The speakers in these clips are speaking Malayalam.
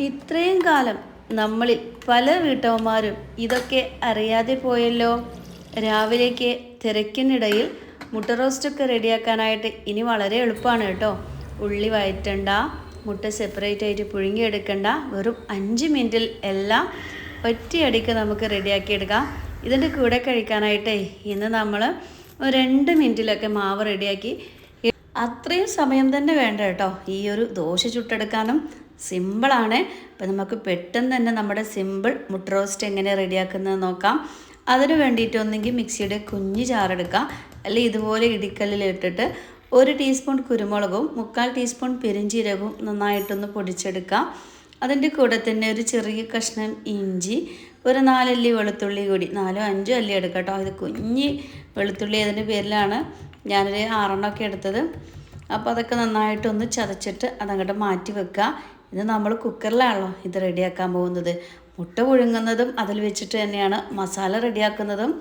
ഇത്രയും കാലം നമ്മളിൽ പല വീട്ടമ്മമാരും ഇതൊക്കെ അറിയാതെ പോയല്ലോ. രാവിലേക്ക് തിരക്കിനിടയിൽ മുട്ട റോസ്റ്റൊക്കെ റെഡിയാക്കാനായിട്ട് ഇനി വളരെ എളുപ്പമാണ് കേട്ടോ. ഉള്ളി വയറ്റണ്ട മുട്ട സെപ്പറേറ്റ് ആയിട്ട് പുഴുങ്ങിയെടുക്കണ്ട. വെറും അഞ്ച് മിനിറ്റിൽ എല്ലാം ഒറ്റയടിക്ക് നമുക്ക് റെഡിയാക്കിയെടുക്കാം. ഇതിന്റെ കൂടെ കഴിക്കാനായിട്ടേ ഇന്ന് നമ്മൾ രണ്ട് മിനിറ്റിലൊക്കെ മാവ് റെഡിയാക്കി. അത്രയും സമയം തന്നെ വേണ്ട കേട്ടോ. ഈ ഒരു ദോശ ചുട്ടെടുക്കാനും സിമ്പിളാണ്. അപ്പം നമുക്ക് പെട്ടെന്ന് തന്നെ നമ്മുടെ സിമ്പിൾ മുട്ട റോസ്റ്റ് എങ്ങനെ റെഡിയാക്കുന്നത് നോക്കാം. അതിന് വേണ്ടിയിട്ട് ഒന്നെങ്കിൽ മിക്സിയുടെ കുഞ്ഞ് ചാറെടുക്കാം അല്ലെങ്കിൽ ഇതുപോലെ ഇടിക്കല്ലിലിട്ടിട്ട് ഒരു ടീസ്പൂൺ കുരുമുളകും മുക്കാൽ ടീസ്പൂൺ പെരിഞ്ചീരകവും നന്നായിട്ടൊന്ന് പൊടിച്ചെടുക്കാം. അതിന്റെ കൂടെ തന്നെ ഒരു ചെറിയ കഷ്ണം ഇഞ്ചി ഒരു നാലല്ലി വെളുത്തുള്ളി കൂടി നാലോ അഞ്ചോ അല്ലി എടുക്കാം കേട്ടോ. ഇത് കുഞ്ഞ് വെളുത്തുള്ളി അതിന്റെ പേരിലാണ് ഞാനൊരു ആറെണ്ണമൊക്കെ എടുത്തത്. അപ്പോൾ അതൊക്കെ നന്നായിട്ടൊന്ന് ചതച്ചിട്ട് അതങ്ങോട്ട് മാറ്റി വെക്കുക. ഇത് നമ്മൾ കുക്കറിലാണല്ലോ ഇത് റെഡിയാക്കാൻ പോകുന്നത്. മുട്ട പുഴുങ്ങുന്നതും അതിൽ വെച്ചിട്ട് തന്നെയാണ് മസാല റെഡിയാക്കുന്നതും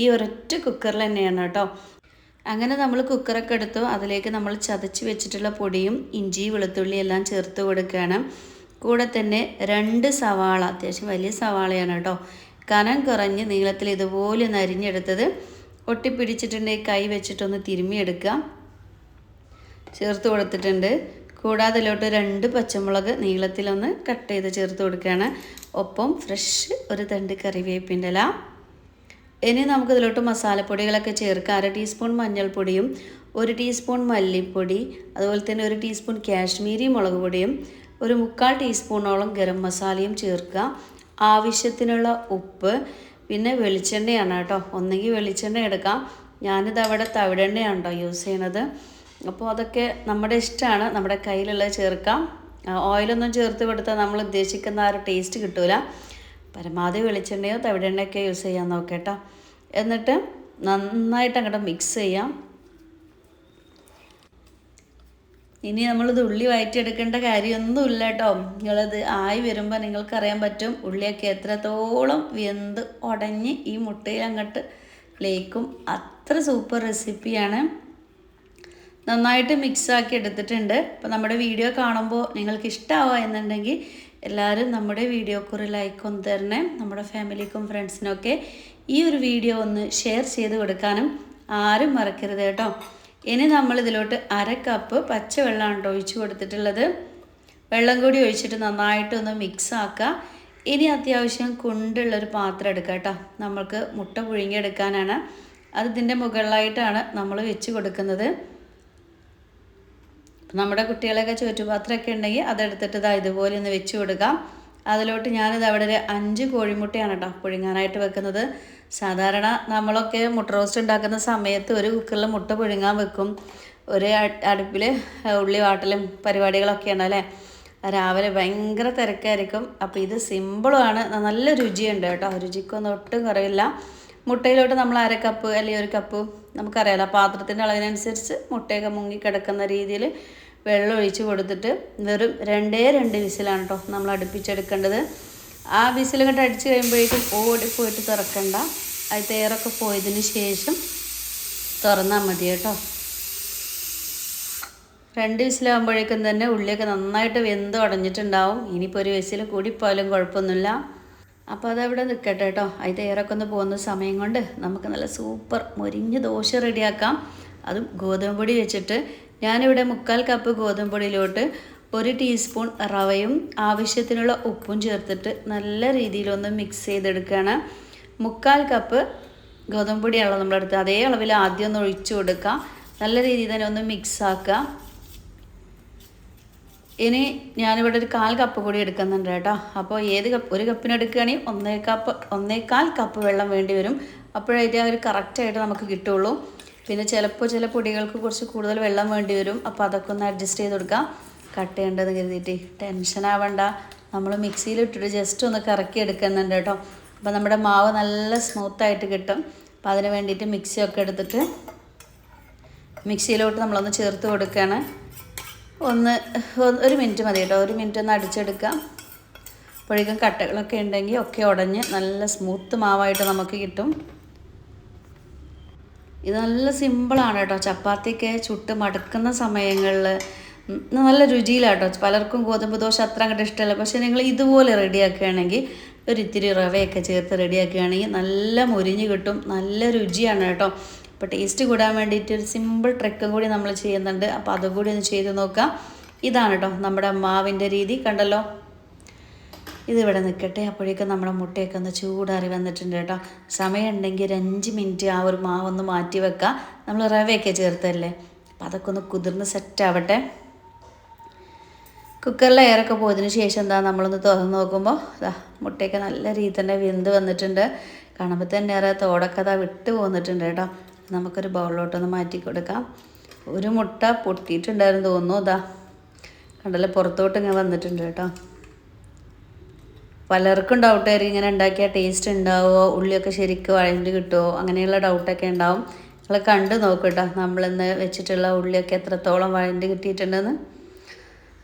ഈ ഒരൊറ്റ കുക്കറിൽ തന്നെയാണ് കേട്ടോ. അങ്ങനെ നമ്മൾ കുക്കറൊക്കെ എടുത്തു. അതിലേക്ക് നമ്മൾ ചതച്ച് വെച്ചിട്ടുള്ള പൊടിയും ഇഞ്ചി വെളുത്തുള്ളി എല്ലാം ചേർത്ത് കൊടുക്കുകയാണ്. കൂടെ തന്നെ രണ്ട് സവാള അത്യാവശ്യം വലിയ സവാളയാണ് കേട്ടോ. കനം കുറഞ്ഞ് നീളത്തിൽ ഇതുപോലെ ഒന്ന് അരിഞ്ഞെടുത്തത് ഒട്ടിപ്പിടിച്ചിട്ടുണ്ടെങ്കിൽ കൈ വെച്ചിട്ടൊന്ന് തിരുമ്മിയെടുക്കുക ചേർത്ത് കൊടുത്തിട്ടുണ്ട്. കൂടാതെ അതിലോട്ട് രണ്ട് പച്ചമുളക് നീളത്തിലൊന്ന് കട്ട് ചെയ്ത് ചേർത്ത് കൊടുക്കുകയാണ്. ഒപ്പം ഫ്രഷ് ഒരു തണ്ട് കറിവേപ്പിന്റെ ഇല. ഇനി നമുക്ക് ഇതിലോട്ട് മസാലപ്പൊടികളൊക്കെ ചേർക്കുക അര ടീസ്പൂൺ മഞ്ഞൾപ്പൊടിയും ഒരു ടീസ്പൂൺ മല്ലിപ്പൊടി അതുപോലെ തന്നെ ഒരു ടീസ്പൂൺ കാശ്മീരി മുളക് പൊടിയും ഒരു മുക്കാൽ ടീസ്പൂണോളം ഗരം മസാലയും ചേർക്കുക. ആവശ്യത്തിനുള്ള ഉപ്പ് പിന്നെ വെളിച്ചെണ്ണയാണ് കേട്ടോ. ഒന്നെങ്കിൽ വെളിച്ചെണ്ണ എടുക്കാം. ഞാനിത് അവിടെ തവിടെണ്ണയാണ് കേട്ടോ യൂസ് ചെയ്യണത്. അപ്പോൾ അതൊക്കെ നമ്മുടെ ഇഷ്ടമാണ്. നമ്മുടെ കയ്യിലുള്ളത് ചേർക്കാം. ഓയിലൊന്നും ചേർത്ത് കൊടുത്താൽ നമ്മൾ ഉദ്ദേശിക്കുന്ന ആ ഒരു ടേസ്റ്റ് കിട്ടൂല. പരമാവധി വെളിച്ചെണ്ണയോ തവിടെണ്ണയൊക്കെ യൂസ് ചെയ്യാൻ നോക്കേട്ടോ. എന്നിട്ട് നന്നായിട്ട് അങ്ങോട്ട് മിക്സ് ചെയ്യാം. ഇനി നമ്മളിത് ഉള്ളി വയറ്റിയെടുക്കേണ്ട കാര്യമൊന്നുമില്ല കേട്ടോ. നിങ്ങളത് ആയി വരുമ്പോൾ നിങ്ങൾക്കറിയാൻ പറ്റും. ഉള്ളിയൊക്കെ എത്രത്തോളം വെന്ത് ഉടഞ്ഞ് ഈ മുട്ടയിൽ അങ്ങോട്ട് ലേക്കും അത്ര സൂപ്പർ റെസിപ്പിയാണ് നന്നായിട്ട് മിക്സാക്കി എടുത്തിട്ടുണ്ട്. അപ്പോൾ നമ്മുടെ വീഡിയോ കാണുമ്പോൾ നിങ്ങൾക്ക് ഇഷ്ടമാവുക എന്നുണ്ടെങ്കിൽ എല്ലാവരും നമ്മുടെ വീഡിയോക്ക് ഒരു ലൈക്ക് ഒന്ന് തരണേ. നമ്മുടെ ഫാമിലിക്കും ഫ്രണ്ട്സിനൊക്കെ ഈ ഒരു വീഡിയോ ഒന്ന് ഷെയർ ചെയ്ത് കൊടുക്കാനും ആരും മറക്കരുത് കേട്ടോ. ഇനി നമ്മൾ ഇതിലോട്ട് അര കപ്പ് പച്ചവെള്ളമാണ് കേട്ടോ ഒഴിച്ചു കൊടുത്തിട്ടുള്ളത്. വെള്ളം കൂടി ഒഴിച്ചിട്ട് നന്നായിട്ടൊന്ന് മിക്സ് ആക്കുക ഇനി അത്യാവശ്യം കുണ്ടുള്ളൊരു പാത്രം എടുക്കുക കേട്ടോ. നമ്മൾക്ക് മുട്ട പുഴുങ്ങിയെടുക്കാനാണ്. അത് ഇതിന്റെ മുകളിലായിട്ടാണ് നമ്മൾ വെച്ച് കൊടുക്കുന്നത്. നമ്മുടെ കുട്ടികളൊക്കെ ചുറ്റുപാത്രമൊക്കെ ഉണ്ടെങ്കിൽ അതെടുത്തിട്ട് ഇതാ ഇതുപോലെ ഒന്ന് വെച്ച് കൊടുക്കാം. അതിലോട്ട് ഞാനിത് അവിടെ ഒരു അഞ്ച് കോഴിമുട്ടയാണ് കേട്ടോ പുഴുങ്ങാനായിട്ട് വെക്കുന്നത്. സാധാരണ നമ്മളൊക്കെ മുട്ട റോസ്റ്റ് ഉണ്ടാക്കുന്ന സമയത്ത് ഒരു കുക്കറിൽ മുട്ട പുഴുങ്ങാൻ വെക്കും. ഒരു അടുപ്പിൽ ഉള്ളി വാട്ടലും പരിപാടികളൊക്കെയാണ് അല്ലേ? രാവിലെ ഭയങ്കര തിരക്കായിരിക്കും. അപ്പോൾ ഇത് സിമ്പിളുമാണ് നല്ല രുചിയുണ്ട് കേട്ടോ. രുചിക്കൊന്നും ഒട്ടും കുറവില്ല. മുട്ടയിലോട്ട് നമ്മൾ അര കപ്പ് അല്ലെങ്കിൽ ഒരു കപ്പ് നമുക്കറിയാലോ. പാത്രത്തിന്റെ അളവിനനുസരിച്ച് മുട്ടയൊക്കെ മുങ്ങി കിടക്കുന്ന രീതിയിൽ വെള്ളം ഒഴിച്ച് കൊടുത്തിട്ട് വെറും രണ്ടേ രണ്ട് വിസിലാണ് കേട്ടോ നമ്മൾ അടുപ്പിച്ചെടുക്കേണ്ടത്. ആ വിസിൽ കണ്ട് അടിച്ച് കഴിയുമ്പോഴേക്കും ഓടിപ്പോയിട്ട് തുറക്കണ്ട. അത് തേറൊക്കെ പോയതിന് ശേഷം തുറന്നാൽ മതി കേട്ടോ. രണ്ട് വിസിലാകുമ്പോഴേക്കും തന്നെ ഉള്ളിയൊക്കെ നന്നായിട്ട് വെന്ത് ഉടഞ്ഞിട്ടുണ്ടാവും. ഇനിയിപ്പോൾ ഒരു വിസിൽ കൂടിപ്പോയാലും കുഴപ്പമൊന്നുമില്ല. അപ്പോൾ അതവിടെ നിൽക്കട്ടെ കേട്ടോ അതിന്റെ ഏറൊക്കെ ഒന്ന് പോകുന്ന സമയം കൊണ്ട് നമുക്ക് നല്ല സൂപ്പർ മൊരിഞ്ഞ ദോശ റെഡിയാക്കാം. അതും ഗോതമ്പ് പൊടി വെച്ചിട്ട് ഞാനിവിടെ മുക്കാൽ കപ്പ് ഗോതമ്പ് പൊടിയിലോട്ട് ഒരു ടീസ്പൂൺ റവയും ആവശ്യത്തിനുള്ള ഉപ്പും ചേർത്തിട്ട് നല്ല രീതിയിലൊന്ന് മിക്സ് ചെയ്തെടുക്കുകയാണ്. മുക്കാൽ കപ്പ് ഗോതമ്പ് പൊടിയാണല്ലോ നമ്മളെടുത്ത് അതേ അളവിൽ ആദ്യം ഒന്ന് ഒഴിച്ചു കൊടുക്കുക. നല്ല രീതിയിൽ തന്നെ ഒന്ന് മിക്സ് ആക്കുക. ഇനി ഞാനിവിടെ ഒരു കാൽ കപ്പ് കൂടി എടുക്കുന്നുണ്ട് കേട്ടോ. അപ്പോൾ ഏത് കപ്പ് ഒരു കപ്പിന് എടുക്കുകയാണെങ്കിൽ ഒന്നേ കപ്പ് ഒന്നേകാൽ കപ്പ് വെള്ളം വേണ്ടി വരും. അപ്പോഴതിന്റെ ഒരു കറക്റ്റായിട്ട് നമുക്ക് കിട്ടുള്ളൂ. പിന്നെ ചിലപ്പോൾ ചില പൊടികൾക്ക് കുറച്ച് കൂടുതൽ വെള്ളം വേണ്ടി വരും. അപ്പോൾ അതൊക്കെ ഒന്ന് അഡ്ജസ്റ്റ് ചെയ്ത് കൊടുക്കാം. കട്ട് ചെയ്യേണ്ടത് കരുതിയിട്ട്. ടെൻഷൻ ആവണ്ട. നമ്മൾ മിക്സിയിൽ ഇട്ടിട്ട് ജസ്റ്റ് ഒന്ന് കറക്കി എടുക്കുന്നുണ്ട് കേട്ടോ. അപ്പോൾ നമ്മുടെ മാവ് നല്ല സ്മൂത്തായിട്ട് കിട്ടും. അപ്പോൾ അതിന് വേണ്ടിയിട്ട് മിക്സിയൊക്കെ എടുത്തിട്ട് മിക്സിയിലോട്ട് നമ്മളൊന്ന് ചേർത്ത് കൊടുക്കുകയാണ്. ഒന്ന് ഒരു മിനിറ്റ് മതി കേട്ടോ. ഒരു മിനിറ്റ് ഒന്ന് അടിച്ചെടുക്കാം. അപ്പോഴേക്കും കട്ടകളൊക്കെ ഉണ്ടെങ്കിൽ ഒക്കെ ഉടഞ്ഞ് നല്ല സ്മൂത്ത് മാവായിട്ട് നമുക്ക് കിട്ടും. ഇത് നല്ല സിമ്പിളാണ് കേട്ടോ. ചപ്പാത്തിക്ക് ചുട്ട് മടുക്കുന്ന സമയങ്ങളിൽ നല്ല രുചിയിലാട്ടോ പലർക്കും ഗോതമ്പ് ദോശ അത്ര അങ്ങോട്ട് ഇഷ്ടമല്ല. പക്ഷേ നിങ്ങൾ ഇതുപോലെ റെഡിയാക്കുകയാണെങ്കിൽ ഒരു ഇത്തിരി റവയൊക്കെ ചേർത്ത് റെഡിയാക്കുകയാണെങ്കിൽ നല്ല മുരിഞ്ഞ് കിട്ടും. നല്ല രുചിയാണ് കേട്ടോ. അപ്പോൾ ടേസ്റ്റ് കൂടാൻ വേണ്ടിയിട്ട് ഒരു സിമ്പിൾ ട്രിക്കും കൂടി നമ്മൾ ചെയ്യുന്നുണ്ട്. അപ്പോൾ അതും കൂടി ഒന്ന് ചെയ്ത് നോക്കാം. ഇതാണ് കേട്ടോ നമ്മുടെ മാവിന്റെ രീതി. കണ്ടല്ലോ? ഇതിവിടെ നിൽക്കട്ടെ അപ്പോഴേക്കും നമ്മുടെ മുട്ടയൊക്കെ ഒന്ന് ചൂടാറി വന്നിട്ടുണ്ട് കേട്ടോ സമയമുണ്ടെങ്കിൽ ഒരു അഞ്ച് മിനിറ്റ് ആ ഒരു മാവൊന്ന് മാറ്റി വെക്കാം. നമ്മൾ റവയൊക്കെ ചേർത്തല്ലേ? അപ്പം അതൊക്കെ ഒന്ന് കുതിർന്ന് സെറ്റാവട്ടെ കുക്കറിലെ എയറൊക്കെ പോയതിന് ശേഷം എന്താ നമ്മളൊന്ന് തുറന്ന് നോക്കുമ്പോൾ ഇതാ മുട്ടയൊക്കെ നല്ല രീതി തന്നെ വെന്ത് വന്നിട്ടുണ്ട്. കാണുമ്പോൾ തന്നെ ഏറെ തോടൊക്കെ അതാ വിട്ട് പോന്നിട്ടുണ്ട് കേട്ടോ നമുക്കൊരു ബൗളിലോട്ടൊന്ന് മാറ്റി കൊടുക്കാം. ഒരു മുട്ട പൊട്ടിയിട്ടുണ്ടായിരുന്നു തോന്നുന്നു. അതാ കണ്ടല്ലേ പുറത്തോട്ട് ഇങ്ങനെ വന്നിട്ടുണ്ട് കേട്ടോ. പലർക്കും ഡൗട്ടായിരിക്കും ഇങ്ങനെ ഉണ്ടാക്കിയ ടേസ്റ്റ് ഉണ്ടാവുമോ ഉള്ളിയൊക്കെ ശരിക്കും വഴഞ്ഞ് കിട്ടുമോ അങ്ങനെയുള്ള ഡൗട്ടൊക്കെ ഉണ്ടാവും. നിങ്ങൾ കണ്ട് കേട്ടോ നമ്മളിന്ന് വെച്ചിട്ടുള്ള ഉള്ളിയൊക്കെ എത്രത്തോളം വഴഞ്ഞ് കിട്ടിയിട്ടുണ്ടെന്ന്.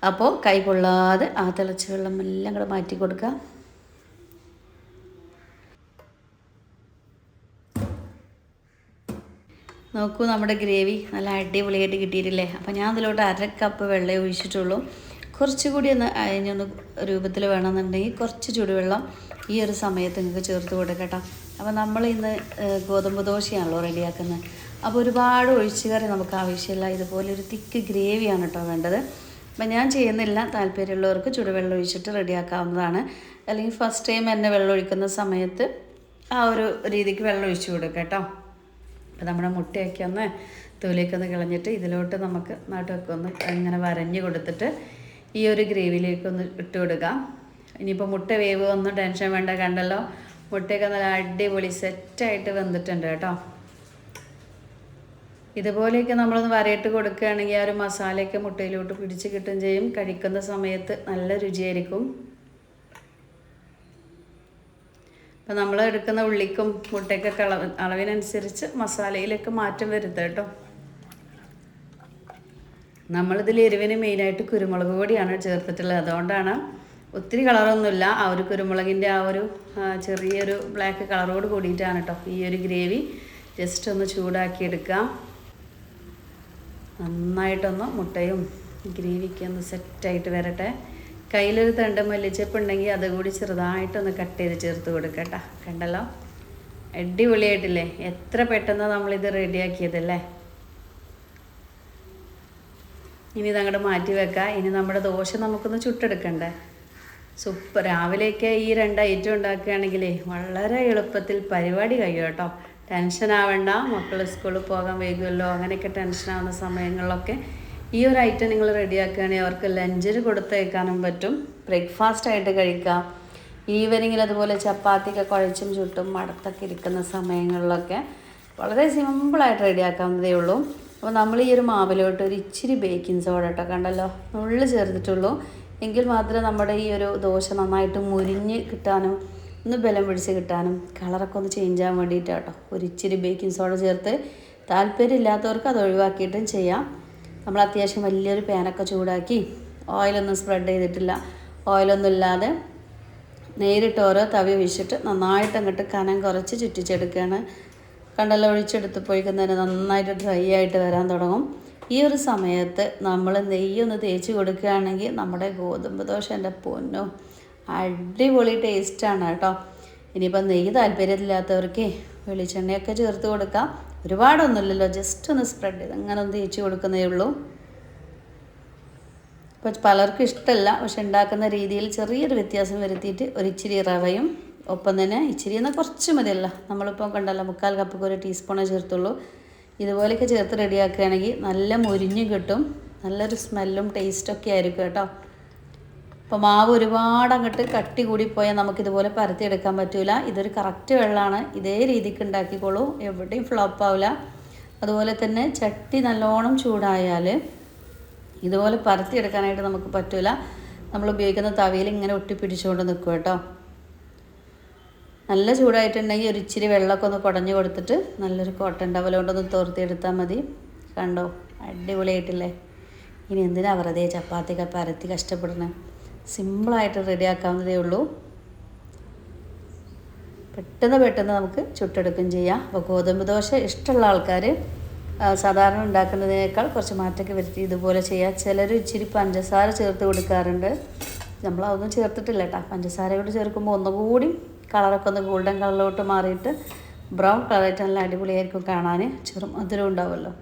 അപ്പോൾ കൈ പൊള്ളാതെ ആ തിളച്ച വെള്ളം എല്ലാം കൂടെ മാറ്റി കൊടുക്കുക നോക്കൂ നമ്മുടെ ഗ്രേവി നല്ല അടിപൊളിയായിട്ട് കിട്ടിയിട്ടില്ലേ? അപ്പം ഞാൻ അതിലോട്ട് അര കപ്പ് വെള്ളം ഒഴിച്ചിട്ടുള്ളൂ. കുറച്ചുകൂടി ഒന്ന് അയഞ്ഞൊന്ന് രൂപത്തിൽ വേണമെന്നുണ്ടെങ്കിൽ കുറച്ച് ചൂടുവെള്ളം ഈ ഒരു സമയത്ത് നിങ്ങൾക്ക് ചേർത്ത് കൊടുക്കട്ടോ. അപ്പോൾ നമ്മൾ ഇന്ന് ഗോതമ്പ് ദോശയാണല്ലോ റെഡിയാക്കുന്നത്. അപ്പോൾ ഒരുപാട് ഒഴിച്ചുകറി നമുക്ക് ആവശ്യമില്ല. ഇതുപോലെ ഒരു തിക്ക് ഗ്രേവിയാണ് കേട്ടോ വേണ്ടത്. അപ്പം ഞാൻ ചെയ്യുന്നില്ല. താല്പര്യമുള്ളവർക്ക് ചുടുവെള്ളം ഒഴിച്ചിട്ട് റെഡിയാക്കാവുന്നതാണ്. അല്ലെങ്കിൽ ഫസ്റ്റ് ടൈം എന്നെ വെള്ളം ഒഴിക്കുന്ന സമയത്ത് ആ ഒരു രീതിക്ക് വെള്ളം ഒഴിച്ചു കൊടുക്കാം കേട്ടോ അപ്പോൾ നമ്മുടെ മുട്ടയൊക്കെ ഒന്ന് തൊലിയൊക്കെ ഒന്ന് കളഞ്ഞിട്ട് ഇതിലോട്ട് നമുക്ക് നടുവൊക്കെ ഒന്ന് ഇങ്ങനെ വരഞ്ഞ് കൊടുത്തിട്ട് ഈ ഒരു ഗ്രേവിയിലേക്ക് ഒന്ന് ഇട്ട് കൊടുക്കാം. ഇനിയിപ്പോൾ മുട്ട വേവ് ഒന്നും ടെൻഷൻ വേണ്ട കണ്ടല്ലോ? മുട്ടയൊക്കെ നല്ല അടിപൊളി സെറ്റായിട്ട് വെന്തിട്ടുണ്ട് കേട്ടോ. ഇതുപോലെയൊക്കെ നമ്മളൊന്ന് വരയിട്ട് കൊടുക്കുകയാണെങ്കിൽ ആ ഒരു മസാലയൊക്കെ മുട്ടയിലോട്ട് പിടിച്ച് കിട്ടുകയും ചെയ്യും. കഴിക്കുന്ന സമയത്ത് നല്ല രുചിയായിരിക്കും. അപ്പം നമ്മൾ എടുക്കുന്ന ഉള്ളിക്കും മുട്ടയ്ക്കൊക്കെ അളവ് അളവിനനുസരിച്ച് മസാലയിലൊക്കെ മാറ്റം വരുത്തുക കേട്ടോ. നമ്മളിതിൽ എരിവിന് മെയിനായിട്ട് കുരുമുളക് പൊടിയാണ് ചേർത്തിട്ടുള്ളത്. അതുകൊണ്ടാണ് ഒത്തിരി കളറൊന്നുമില്ല. ആ ഒരു കുരുമുളകിന്റെ ആ ഒരു ചെറിയൊരു ബ്ലാക്ക് കളറോട് കൂടിയിട്ടാണ് കേട്ടോ ഈ ഒരു ഗ്രേവി. ജസ്റ്റ് ഒന്ന് ചൂടാക്കി എടുക്കാം നന്നായിട്ടൊന്ന് മുട്ടയും ഗ്രേവിക്ക് ഒന്ന് സെറ്റായിട്ട് വരട്ടെ. കയ്യിലൊരു തണ്ട് മല്ലിച്ചപ്പ് ഉണ്ടെങ്കിൽ അതുകൂടി ചെറുതായിട്ടൊന്ന് കട്ട് ചെയ്ത് ചേർത്ത് കൊടുക്കട്ട കണ്ടല്ലോ? അടിപൊളിയായിട്ടില്ലേ? എത്ര പെട്ടെന്ന് നമ്മളിത് റെഡിയാക്കിയതല്ലേ? ഇനി ഇതങ്ങോട്ട് മാറ്റി വെക്കാം. ഇനി നമ്മുടെ ദോശ നമുക്കൊന്ന് ചുട്ടെടുക്കണ്ടേ? സൂപ്പർ. രാവിലെയൊക്കെ ഈ രണ്ട് ഐറ്റം ഉണ്ടാക്കുകയാണെങ്കിലേ വളരെ എളുപ്പത്തിൽ പരിപാടി കഴിയും കേട്ടോ. ടെൻഷൻ ആവണ്ട മക്കൾ സ്കൂളിൽ പോകാൻ വൈകുമല്ലോ. അങ്ങനെയൊക്കെ ടെൻഷൻ ആവുന്ന സമയങ്ങളിലൊക്കെ ഈ ഒരു ഐറ്റം നിങ്ങൾ റെഡിയാക്കുകയാണെങ്കിൽ അവർക്ക് ലഞ്ചിന് കൊടുത്തേക്കാനും പറ്റും. ബ്രേക്ക്ഫാസ്റ്റ് ആയിട്ട് കഴിക്കാം ഈവനിങ്ങിൽ അതുപോലെ ചപ്പാത്തിയൊക്കെ കുഴച്ചും ചുട്ടും മടത്തൊക്കെ ഇരിക്കുന്ന സമയങ്ങളിലൊക്കെ വളരെ സിമ്പിളായിട്ട് റെഡിയാക്കാവുന്നതേ ഉള്ളൂ. അപ്പോൾ നമ്മൾ ഈ ഒരു മാവിലോട്ട് ഒരു ഇച്ചിരി ബേക്കിംഗ് സോഡ കേട്ടോ കണ്ടല്ലോ? ചേർത്തിട്ടുള്ളൂ. എങ്കിൽ മാത്രമേ നമ്മുടെ ഈ ഒരു ദോശ നന്നായിട്ട് മുരിഞ്ഞ് കിട്ടാനും ഒന്ന് ബലം പിടിച്ച് കിട്ടാനും കളറൊക്കെ ഒന്ന് ചേഞ്ച് ആവാൻ വേണ്ടിയിട്ടാട്ടോ. ഒരു ഇച്ചിരി ബേക്കിംഗ് സോഡ ചേർത്ത് താല്പര്യമില്ലാത്തവർക്ക് അത് ഒഴിവാക്കിയിട്ടും ചെയ്യാം. നമ്മൾ അത്യാവശ്യം വലിയൊരു പാനൊക്കെ ചൂടാക്കി ഓയിലൊന്നും സ്പ്രെഡ് ചെയ്തിട്ടില്ല. ഓയിലൊന്നും ഇല്ലാതെ നേരിട്ട് ഓരോ തവി വെച്ചിട്ട് നന്നായിട്ട് അങ്ങോട്ട് കനം കുറച്ച് ചുറ്റിച്ചെടുക്കുകയാണ്. കണ്ടല്ല ഒഴിച്ചെടുത്ത് പോയിക്കുന്നതിന് നന്നായിട്ട് ഡ്രൈ ആയിട്ട് വരാൻ തുടങ്ങും. ഈ ഒരു സമയത്ത് നമ്മൾ നെയ്യൊന്ന് തേച്ച് കൊടുക്കുകയാണെങ്കിൽ നമ്മുടെ ഗോതമ്പ് ദോശ എന്റെ പൊന്നും അടിപൊളി ടേസ്റ്റാണ് കേട്ടോ. ഇനിയിപ്പോൾ നെയ്യ് താല്പര്യമില്ലാത്തവർക്ക് വെളിച്ചെണ്ണയൊക്കെ ചേർത്ത് കൊടുക്കാം. ഒരുപാടൊന്നുമില്ലല്ലോ ജസ്റ്റ് ഒന്ന് സ്പ്രെഡ് ചെയ്ത് അങ്ങനെ ഒന്ന് തേച്ച് കൊടുക്കുന്നേ ഉള്ളൂ. ഇപ്പോൾ പലർക്കും ഇഷ്ടമല്ല പക്ഷെ ഉണ്ടാക്കുന്ന രീതിയിൽ ചെറിയൊരു വ്യത്യാസം വരുത്തിയിട്ട് ഒരു ഇച്ചിരി റവയും ഒപ്പം തന്നെ ഇച്ചിരി എന്നാൽ കുറച്ച് മതിയല്ല. നമ്മളിപ്പോൾ കണ്ടല്ലോ മുക്കാൽ കപ്പൊക്കെ ഒരു ടീസ്പൂണേ ചേർത്തുള്ളൂ. ഇതുപോലെയൊക്കെ ചേർത്ത് റെഡിയാക്കുകയാണെങ്കിൽ നല്ല മുരിഞ്ഞ് കിട്ടും. നല്ലൊരു സ്മെല്ലും ടേസ്റ്റൊക്കെ ആയിരിക്കും കേട്ടോ. അപ്പോൾ മാവ് ഒരുപാട് അങ്ങോട്ട് കട്ടി കൂടിപ്പോയാൽ നമുക്കിതുപോലെ പരത്തിയെടുക്കാൻ പറ്റില്ല ഇതൊരു കറക്റ്റ് വെള്ളമാണ് ഇതേ രീതിക്ക് ഉണ്ടാക്കിക്കോളൂ. എവിടെയും ഫ്ലോപ്പ് ആവില്ല അതുപോലെ തന്നെ ചട്ടി നല്ലോണം ചൂടായാൽ ഇതുപോലെ പരത്തിയെടുക്കാനായിട്ട് നമുക്ക് പറ്റില്ല നമ്മൾ ഉപയോഗിക്കുന്ന തവയിൽ ഇങ്ങനെ ഒട്ടിപ്പിടിച്ചുകൊണ്ട് നിൽക്കും കേട്ടോ. നല്ല ചൂടായിട്ടുണ്ടെങ്കിൽ ഒരു ഇച്ചിരി വെള്ളമൊക്കെ ഒന്ന് കുടഞ്ഞു കൊടുത്തിട്ട് നല്ലൊരു കോട്ടൺ ടവൽ കൊണ്ടൊന്ന് തോർത്തിയെടുത്താൽ മതി. കണ്ടോ? അടിപൊളിയായിട്ടില്ലേ? ഇനി എന്തിനാ വെറുതെ ചപ്പാത്തിയൊക്കെ പരത്തി കഷ്ടപ്പെടുന്നത് സിമ്പിളായിട്ട് റെഡിയാക്കാവുന്നതേ ഉള്ളൂ. പെട്ടെന്ന് പെട്ടെന്ന് നമുക്ക് ചുട്ടെടുക്കുകയും ചെയ്യാം. അപ്പോൾ ഗോതമ്പ് ദോശ ഇഷ്ടമുള്ള ആൾക്കാർ സാധാരണ ഉണ്ടാക്കുന്നതിനേക്കാൾ കുറച്ച് മാറ്റമൊക്കെ വരുത്തി ഇതുപോലെ ചെയ്യുക ചിലർ ഇച്ചിരി പഞ്ചസാര ചേർത്ത് കൊടുക്കാറുണ്ട്. നമ്മളതൊന്നും ചേർത്തിട്ടില്ല കേട്ടോ. കൂടി ചേർക്കുമ്പോൾ ഒന്നുകൂടി കളറൊക്കെ ഒന്ന് ഗോൾഡൻ കളറിലോട്ട് മാറിയിട്ട് ബ്രൗൺ കളറായിട്ട് നല്ല അടിപൊളിയായിരിക്കും കാണാൻ. ചെറു മധുരം ഉണ്ടാവുമല്ലോ.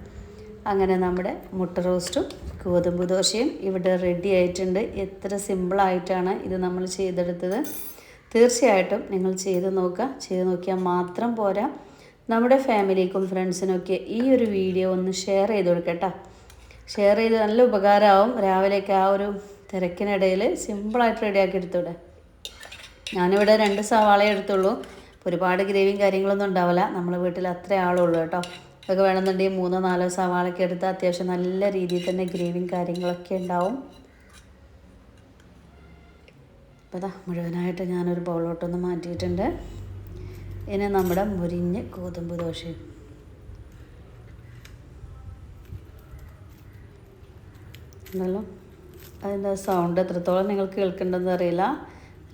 അങ്ങനെ നമ്മുടെ മുട്ട റോസ്റ്റും ഗോതമ്പ് ദോശയും ഇവിടെ റെഡി ആയിട്ടുണ്ട്. എത്ര സിമ്പിളായിട്ടാണ് ഇത് നമ്മൾ ചെയ്തെടുത്തത്. തീർച്ചയായിട്ടും നിങ്ങൾ ചെയ്ത് നോക്കുക. ചെയ്ത് നോക്കിയാൽ മാത്രം പോരാ. നമ്മുടെ ഫാമിലിക്കും ഫ്രണ്ട്സിനൊക്കെ ഈ ഒരു വീഡിയോ ഒന്ന് ഷെയർ ചെയ്ത് കൊടുക്കട്ടോ ഷെയർ ചെയ്ത് നല്ല ഉപകാരമാവും. രാവിലെയൊക്കെ ആ ഒരു തിരക്കിനിടയിൽ സിമ്പിളായിട്ട് റെഡിയാക്കി എടുത്തൂടെ. ഞാനിവിടെ രണ്ട് സവാളയെ എടുത്തുള്ളൂ. ഒരുപാട് ഗ്രേവിയും കാര്യങ്ങളൊന്നും ഉണ്ടാവില്ല. നമ്മളെ വീട്ടിൽ അത്രേ ആളുള്ളൂ കേട്ടോ. അതൊക്കെ വേണമെന്നുണ്ടെങ്കിൽ മൂന്നോ നാലോ സവാളൊക്കെ എടുത്ത് അത്യാവശ്യം നല്ല രീതിയിൽ തന്നെ ഗ്രേവിയും കാര്യങ്ങളൊക്കെ ഉണ്ടാവും. അപ്പോൾ ഇതാ മുഴുവനായിട്ട് ഞാനൊരു ബൗളോട്ടൊന്ന് മാറ്റിയിട്ടുണ്ട്. ഇനി നമ്മുടെ മുരിഞ്ഞ് ഗോതമ്പ് ദോശയും ഉണ്ടല്ലോ? അതിന്റെ സൗണ്ട് എത്രത്തോളം നിങ്ങൾക്ക് കേൾക്കേണ്ടതെന്ന് അറിയില്ല.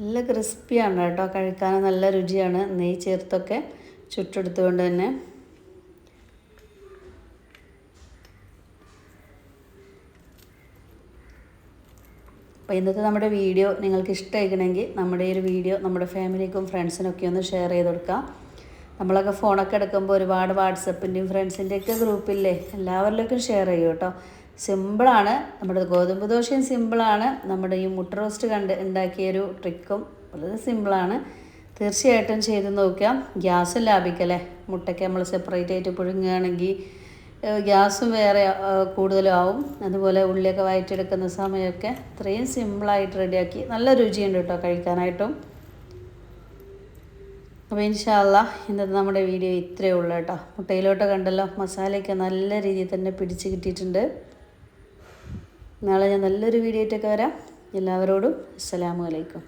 നല്ല ക്രിസ്പിയാണ് കേട്ടോ. കഴിക്കാൻ നല്ല രുചിയാണ്. നെയ്യ് ചേർത്തൊക്കെ ചുട്ടെടുത്തുകൊണ്ട് തന്നെ. അപ്പോൾ ഇന്നത്തെ നമ്മുടെ വീഡിയോ നിങ്ങൾക്ക് ഇഷ്ടമായിക്കണമെങ്കിൽ നമ്മുടെ ഈ ഒരു വീഡിയോ നമ്മുടെ ഫാമിലിക്കും ഫ്രണ്ട്സിനൊക്കെ ഒന്ന് ഷെയർ ചെയ്ത് കൊടുക്കാം. നമ്മളൊക്കെ ഫോണൊക്കെ എടുക്കുമ്പോൾ ഒരുപാട് വാട്സപ്പിന്റെയും ഫ്രണ്ട്സിന്റെയൊക്കെ ഗ്രൂപ്പില്ലേ എല്ലാവരിലേക്കും ഷെയർ ചെയ്യും കേട്ടോ. സിമ്പിളാണ് നമ്മുടെ ഗോതമ്പ് ദോശയും സിമ്പിളാണ്. നമ്മുടെ ഈ മുട്ട റോസ്റ്റ് കണ്ട് ഉണ്ടാക്കിയൊരു ട്രിക്കും വളരെ സിമ്പിളാണ്. തീർച്ചയായിട്ടും ചെയ്ത് നോക്കാം. ഗ്യാസ് ലാഭിക്കല്ലേ? മുട്ടയ്ക്ക് നമ്മൾ സെപ്പറേറ്റ് ആയിട്ട് പുഴുങ്ങുകയാണെങ്കിൽ ഗ്യാസും വേറെ കൂടുതലാവും. അതുപോലെ ഉള്ളിയൊക്കെ വയറ്റെടുക്കുന്ന സമയമൊക്കെ ഇത്രയും സിമ്പിളായിട്ട് റെഡിയാക്കി നല്ല രുചിയുണ്ട് കേട്ടോ കഴിക്കാനായിട്ടും. അപ്പോൾ ഇൻഷാല്ല ഇന്നത്തെ നമ്മുടെ വീഡിയോ ഇത്രയേ ഉള്ളൂ കേട്ടോ. മുട്ടയിലോട്ട് കണ്ടല്ലോ. മസാലയൊക്കെ നല്ല രീതിയിൽ തന്നെ പിടിച്ച് കിട്ടിയിട്ടുണ്ട്. നാളെ ഞാൻ നല്ലൊരു വീഡിയോ ആയിട്ടൊക്കെ വരാം. എല്ലാവരോടും അസ്സലാമു അലൈക്കും.